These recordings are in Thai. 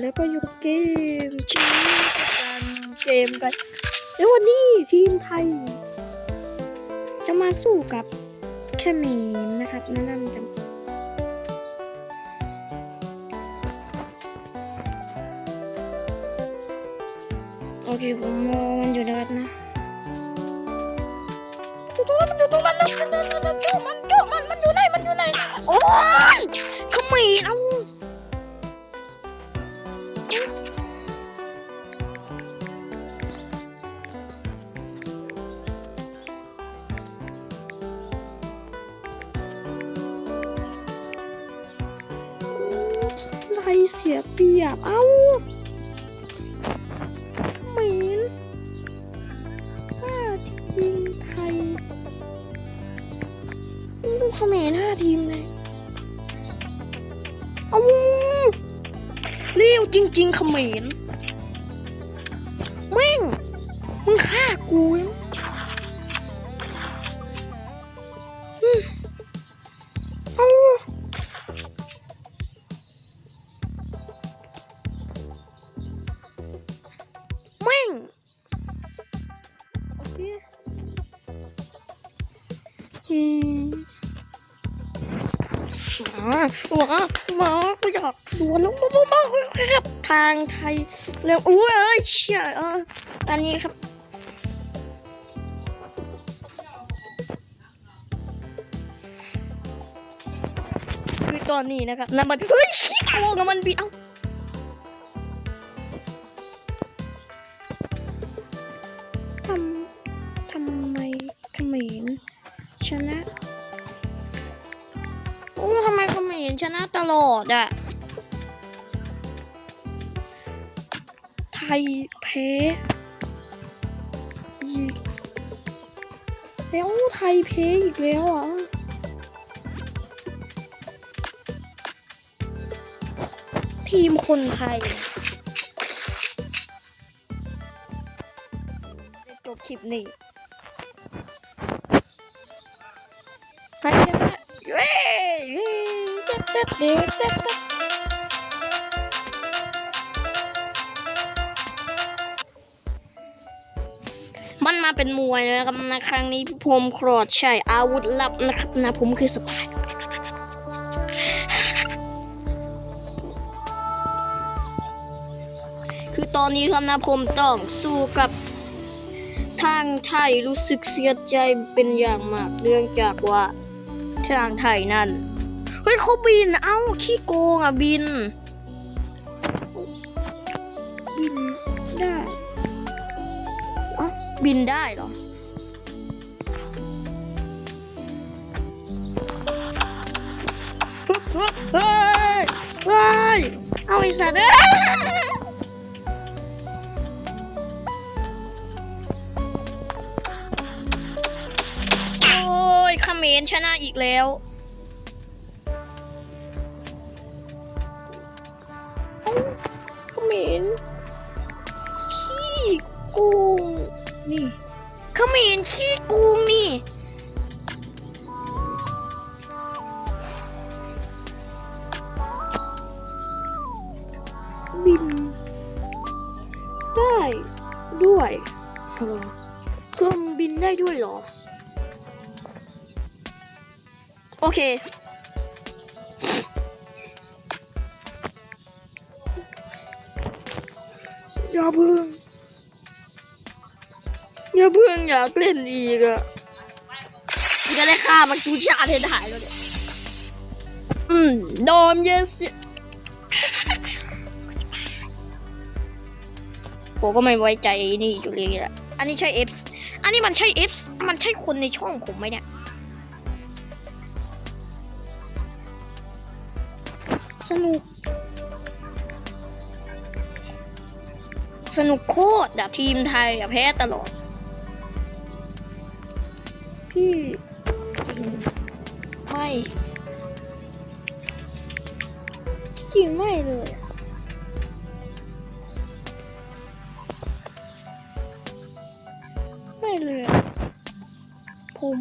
แล้วก็อยู่กับเกมชีวิตการเกมกันแล้ววันนี้ทีมไทย จะมาสู้กับเขมรนะครับแนะนำกันโอเคผมมองมันอยู่นะครับนะอยู่ตรงมันอยู่ตรงนั้นแล้วมันกูมันกูมันกูมันมันอยู่ไหนมันอยู่ไหนโอ้ยเขมรเอา ไรเสียเปรียบ เอ้าเหม็นห้าทีมไทยดูเขมรห้าทีมเลยเอ้าเลี้ยวจริงๆเขมรแม่งมึงฆ่ากูย อืมมามามากูอยากดวลแล้ามามาครับทางไทยเร็วอุ้ยเอ้ยเชี่ยอันนี้ครับคือตอนนี้นะครับน้ำมันเฮ้ยขี้โกงมันบิดเอ้า ลอดอะไทยแพ้อีกแล้วไทยแพ้อีกแล้วอะทีมคนไทยจบคลิปนี้ใครชน เด็ดด็ดเด็ดเด็ดเด็ดมันมาเป็นมวยนะครับนะครั้งนี้ผมโครดใช้อาวุธลับนะครับนะผมคือสปายคือตอนนี้ครับนะผมต้องสู้กับทางไทยรู้สึกเสียใจเป็นอย่างมากเนื่องจากว่าทางไทยนั่น ฮ้ยเขาบิน เอ้า ขี้โกงอะบิน บินได้เอ้าบินได้เหรอ เฮ้ย เฮ้ย เอาไอ้สัตว์เอ้ยโอ้ยเขมรชนะอีกแล้ว อ้เขมรขี้โกงนี่เขมรขี้โกงนี่บินได้ด้วยเหรอเครื่องบินได้ด้วยเหรอ โอเค อย่าเพิ่งอย่าเพิ่งอยากเล่นอีกอะกูจะได้ฆ่ามันจูชาเทนถ่ายแล้วเนี่ยอืมโดมเยสผมก็ไม่ไว้ใจนี่อยู่เลยอะอันนี้ใช่ F อันนี้มันใช่ F มันใช่คนในช่องผมไหมเนี่ยสนุก สนุกโคตรอะทีมไทยอะแพ้ตลอด พี่จริงไม่จริงไม่เลยไม่เลย ผม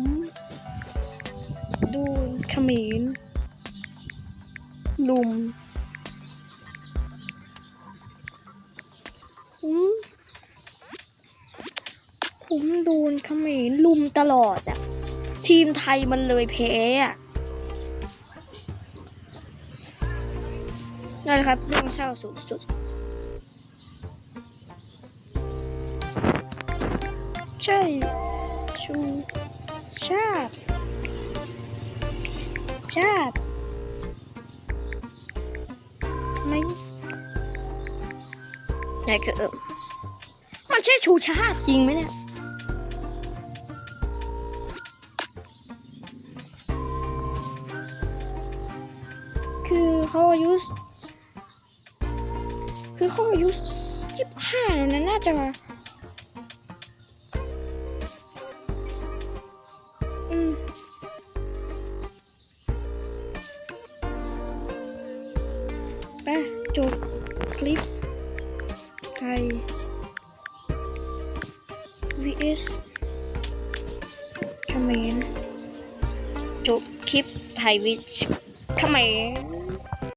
ดูเขมรลุม ผมโดนเขมรลุมตลอดอะทีมไทยมันเลยแพ้อะนั่นครับเรื่องเศร้าสูงสุด ใช่ชูชาติชาติไม่ไหนคือเออมันใช่ชูชาติจริงไหมเนี่ย คือเขาอายุ คือเขาอายุยี่สิบห้าแล้วนะน่าจะอืมไปจบคลิปไทย vs เขมจบคลิปไทยวิชเขมร